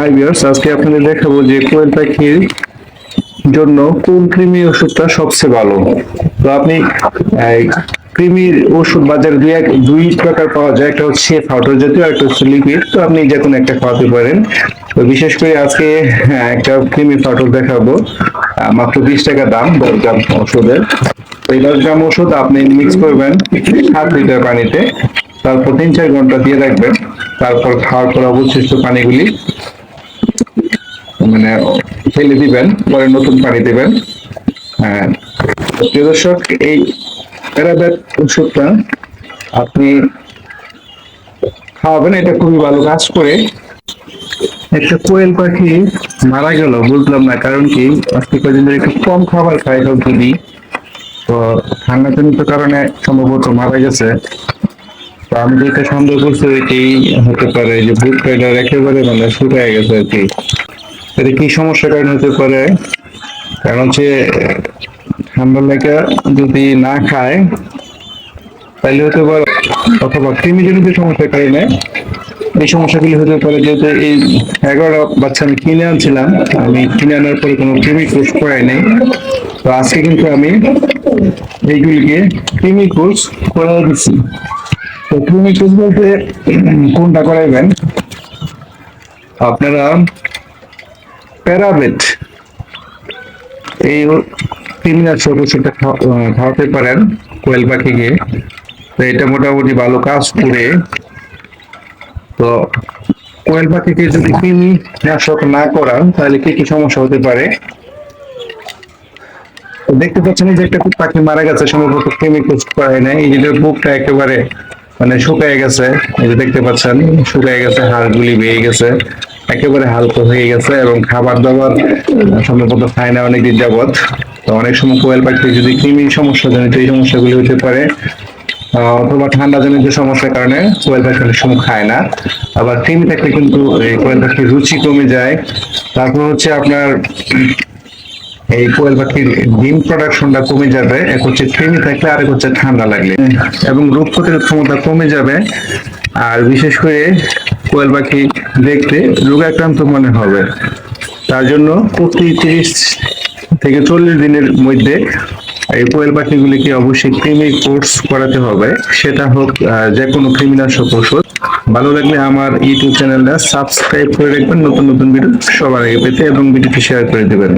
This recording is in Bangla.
হাই ভিউয়ার্স আজকে আপনাদের দেখাবো যে কোয়েল পাখির জন্য কোন কৃমি ওষুধটা সবচেয়ে ভালো। তো আপনি কৃমির ওষুধ বাজারে দুই এক দুই প্রকার পাওয়া যায়। একটা হচ্ছে পাউডার জাতীয় একটা হচ্ছে লিকুইড। তো আপনি যে কোনো একটা খাওয়াতে পারেন। তো বিশেষ করে আজকে হ্যাঁ, একটা কৃমি পাউডার দেখাবো। মাত্র বিশ টাকা দাম দশ গ্রাম ওষুধের। এই দশ গ্রাম ওষুধ আপনি মিক্স করবেন সাত লিটার পানিতে। তারপর তিন চার ঘণ্টা দিয়ে রাখবেন। তারপর খাওয়ার পর অবশিষ্ট পানিগুলি মানে ফেলে দিবেন, পরে নতুন পানি দিবেন। হ্যাঁ। প্রিয় দর্শক, এই প্যারাবেট ওষুধটা আপনি খাওয়াবেন, এটা খুবই ভালো কাজ করে। একটা কোয়েল পাখি মারা গেল, বুঝলাম না, কারণ কি? আজকে কদিন ধরে একটু কম খাবার খাই সব যদি। তো ঠান্ডা ঠান্ডাজনিত কারণে সম্ভবত মারা গেছে। তো আমি যেটা সন্দেহ করছি এটাই হতে পারে যে বুট একেবারে মানে শুকায় গেছে আর কি। এটা কি সমস্যার কারণে হতে পারে, কারণ হচ্ছে ঠান্ডা লেগে যদি না খায় তাহলে হতে পারে, অথবা কৃমিজনিত সমস্যার কারণে, এই সমস্যাগুলি হতে পারে যেহেতু এই এগারোটা বাচ্চা আমি কিনে আনছিলাম, আমি কিনে আনার পরে কোনো কৃমি কোর্স করাই নাই। তো আজকে কিন্তু আমি এইগুলিকে কৃমি কোর্স করে দিচ্ছি। তো কৃমি কোর্স বলতে কোনটা করাইবেন? আপনারা প্যারাবেট এই কৃমিনাশক ওষুধটা খাওয়া- আহ, খাওয়াতে পারেন কোয়েল পাখিকে। তো এটা মোটামুটি ভালো কাজ করে। তো কোয়েল পাখিকে যদি কৃমি নাশক না করান তাহলে কি কি সমস্যা হতে পারে? দেখতে পাচ্ছেন যে একটা পাখি মারা গেছে সম্ভবত কৃমি কোষ করায় নাই। এই যে বুকটা একেবারে মানে শুকায় গেছে এই যে দেখতে পাচ্ছেন শুকায় গেছে হাড়গুলি বেয়ে গেছে। একেবারে হালকা হয়ে গেছে এবং খাবার দাবার সম্ভবত খায় না অনেকদিন যাবত তো অনেক সময় কোয়েল পাখি, যদি কৃমি সমস্যা জনিত এই সমস্যাগুলি হতে পারে। অথবা ঠান্ডা জনিত সমস্যার কারণে কোয়েল পাখি অনেক সময় খায় না। আবার কৃমি থাকলে কিন্তু এই কোয়েল পাখির রুচি কমে যায়। তারপর হচ্ছে আপনার এই কোয়েল পাখির ডিম প্রোডাকশনটা কমে যাবে। এক হচ্ছে কৃমি থাকলে আর এক হচ্ছে ঠান্ডা লাগলে। এবং রোগ প্রতিরোধ ক্ষমতা কমে যাবে। আর বিশেষ করে কোয়েল পাখি দেখতে রোগাক্রান্ত মনে হবে। তার জন্য প্রতি তিরিশ থেকে চল্লিশ দিনের মধ্যে এই কোয়েল পাখিগুলিকে অবশ্যই কৃমি কোর্স করাতে হবে। সেটা হোক যে কোনো কৃমিনাশক ওষুধ। ভালো লাগলে আমার ইউটিউব চ্যানেলটা সাবস্ক্রাইব করে রাখবেন। নতুন নতুন ভিডিও সবার আগে পেতে এবং ভিডিওটি শেয়ার করে দেবেন।